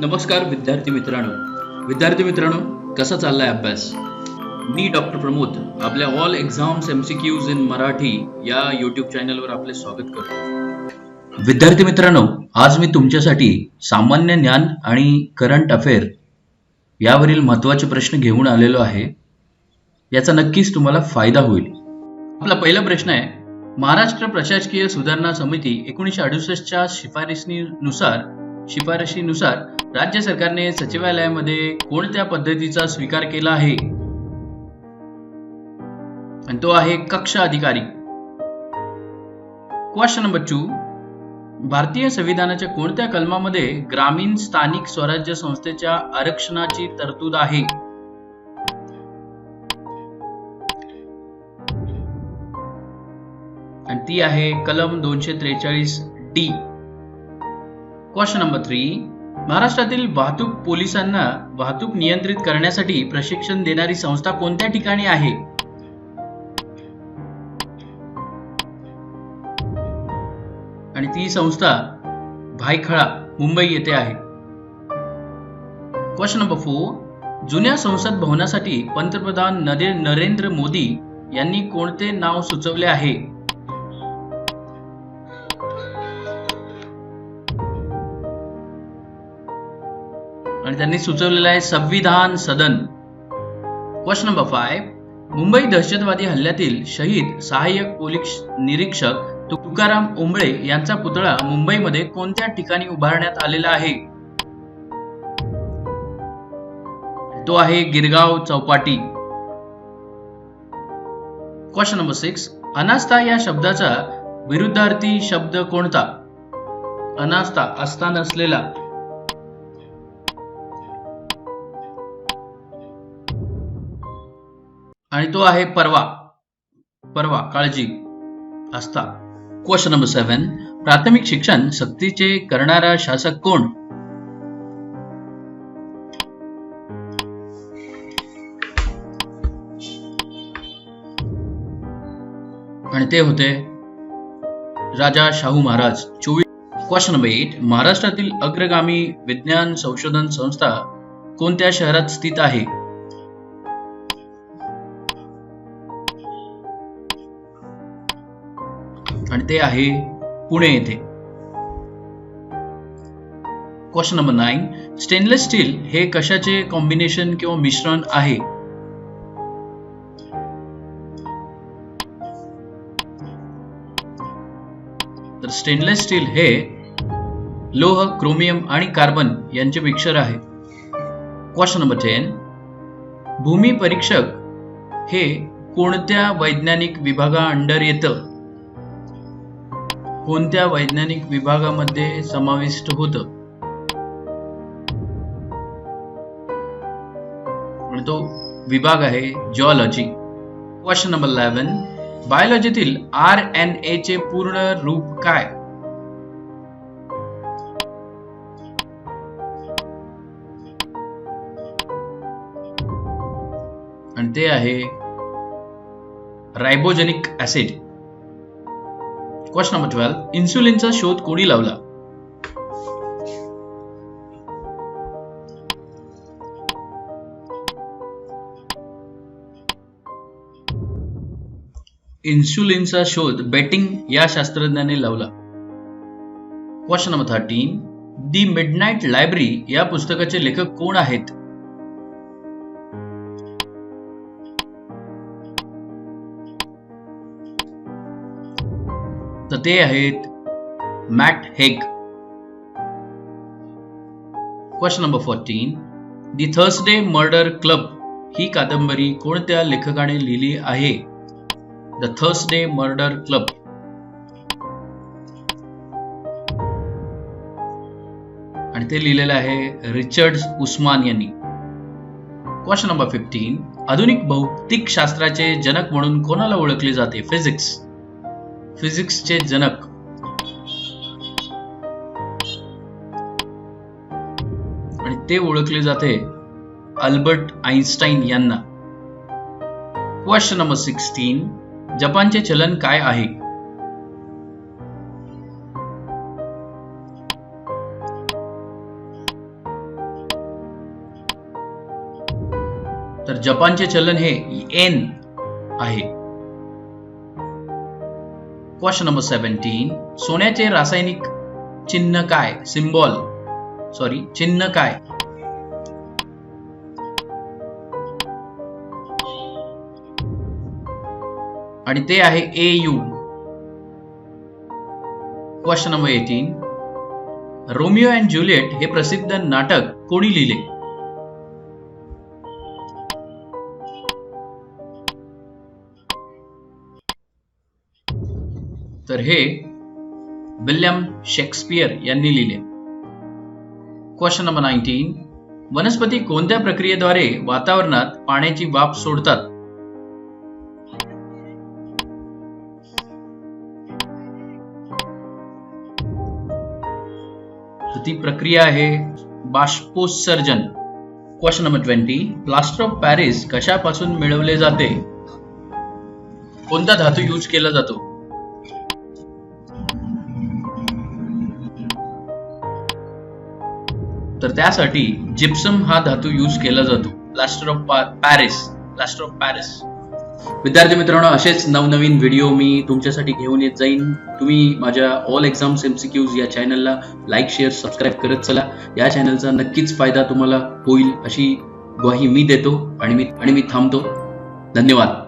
नमस्कार विद्यार्थी मित्रांनो. विद्यार्थी मित्रांनो कसा चाललाय अभ्यास? मी डॉक्टर प्रमोद आपल्या all exams MCQs in Marathi या यूट्यूब चॅनलवर आपले स्वागत करतो. विद्यार्थी मित्रांनो आज मी तुमच्यासाठी सामान्य ज्ञान आणि करंट अफेअर यावरील महत्त्वाचे प्रश्न घेऊन आलेलो आहे. याचा नक्कीच तुम्हाला फायदा होईल. आपला पहिला प्रश्न आहे महाराष्ट्र प्रशासकीय सुधारणा समिती एकोणीसशे अडुसष्टच्या शिफारसीनुसार शिफारशीनुसार राज्य सरकारने सचिवालयामध्ये कोणत्या पद्धतीचा स्वीकार केला आहे? आणि तो आहे कक्ष अधिकारी. क्वेश्चन नंबर टू भारतीय संविधानाच्या कोणत्या कलमामध्ये ग्रामीण स्थानिक स्वराज्य संस्थेच्या आरक्षणाची तरतूद आहे? आणि ती आहे कलम दोनशे त्रेचाळीस डी. क्वेश्चन नंबर थ्री महाराष्ट्रातील वाहतूक पोलिसांना वाहतूक नियंत्रित करण्यासाठी प्रशिक्षण देणारी संस्था कोणत्या ठिकाणी आहे? आणि ती संस्था भायखळा मुंबई येथे आहे. क्वेश्चन नंबर फोर जुन्या संसद भवनासाठी पंतप्रधान नदे नरेंद्र मोदी यांनी कोणते नाव सुचवले आहे? आणि त्यांनी सुचवलेलं आहे संविधान सदन. क्वेश्चन नंबर फाय मुंबई दहशतवादी हल्ल्यातील शहीद सहाय्यक पोलीस निरीक्षक तुकाराम ओंबळे यांचा पुतळा मुंबईमध्ये कोणत्या ठिकाणी उभारण्यात आलेला आहे? तो आहे Girgaon Chowpatty. Question number six अनास्था या शब्दाचा विरुद्धार्थी शब्द कोणता? अनास्था असता नसलेला. आणि तो आहे परवा. परवा काळजी. आस्था. क्वेश्चन नंबर सेवन प्राथमिक शिक्षण सक्तीचे करणारा शासक कोण? आणि ते होते राजा शाहू महाराज. चोवीस क्वेश्चन नंबर एट महाराष्ट्रातील अग्रगामी विज्ञान संशोधन संस्था कोणत्या शहरात स्थित आहे? आणि ते आहे पुणे येथे. Question number nine stainless steel हे कशाचे कॉम्बिनेशन किंवा मिश्रण आहे? तर स्टेनलेस स्टील हे लोह क्रोमियम आणि कार्बन यांचे मिक्सर आहे. क्वेश्चन नंबर टेन भूमी परीक्षक हे कोणत्या वैज्ञानिक विभागा अंडर येतं? कोणत्या वैज्ञानिक विभागामध्ये समाविष्ट होतं? तो विभाग आहे जॉलॉजी क्वेश्चन नंबर इलेव्हन बायोलॉजीतील आर एन ए चे पूर्ण रूप काय? आणि ते आहे ribogenic acid question number twelve इन्सुलिनचा शोध कोणी लावला? इन्सुलिनचा शोध बेटिंग या शास्त्रज्ञाने लावला. Question number thirteen the midnight library या पुस्तकाचे लेखक कोण आहेत? तर ते आहेत Matt Haig. Question number fourteen the Thursday murder club ही कादंबरी कोणत्या लेखकाने लिहिली आहे? द थर्सडे मर्डर क्लब आणि ते लिहिलेलं आहे रिचर्ड उस्मान यांनी. क्वेश्चन नंबर फिफ्टीन आधुनिक भौतिक शास्त्राचे जनक म्हणून कोणाला ओळखले जाते? फिजिक्स फिजिक्सचे जनक. आणि ते ओळखले जाते अल्बर्ट आईन्स्टाईन यांना. क्वेश्चन नंबर सिक्स्टीन जपानचे चलन काय आहे? तर जपानचे चलन हे एन आहे. Question number seventeen. सोन्याचे रासायनिक चिन्ह काय? सिम्बॉल. सॉरी चिन्ह काय? आणि ते आहे A U question number eighteen Romeo and Juliet हे प्रसिद्ध नाटक कोणी लिहिले? तर हे विल्यम शेक्सपियर यांनी लिहिले. क्वेश्चन नंबर नाईन्टीन वनस्पती कोणत्या प्रक्रियेद्वारे वातावरणात पाण्याची वाफ सोडतात? ती प्रक्रिया आहे बाष्पोत्सर्जन. Question number twenty plaster of Paris कशापासून मिळवले जाते? कोणता धातू यूज केला जातो? तर त्यासाठी जिप्सम हा धातू यूज केला जातो. Plaster of Paris plaster of Paris विद्यार्थी मित्रांनो असेच नवनवीन व्हिडिओ मी तुमच्यासाठी घेऊन येत जाईन. तुम्ही माझ्या ऑल एक्झाम्स एमसीक्यूज या चॅनलला लाईक शेअर सबस्क्राईब करत चला. या चॅनलचा नक्कीच फायदा तुम्हाला होईल अशी ग्वाही मी देतो आणि मी आणि मी थांबतो. धन्यवाद.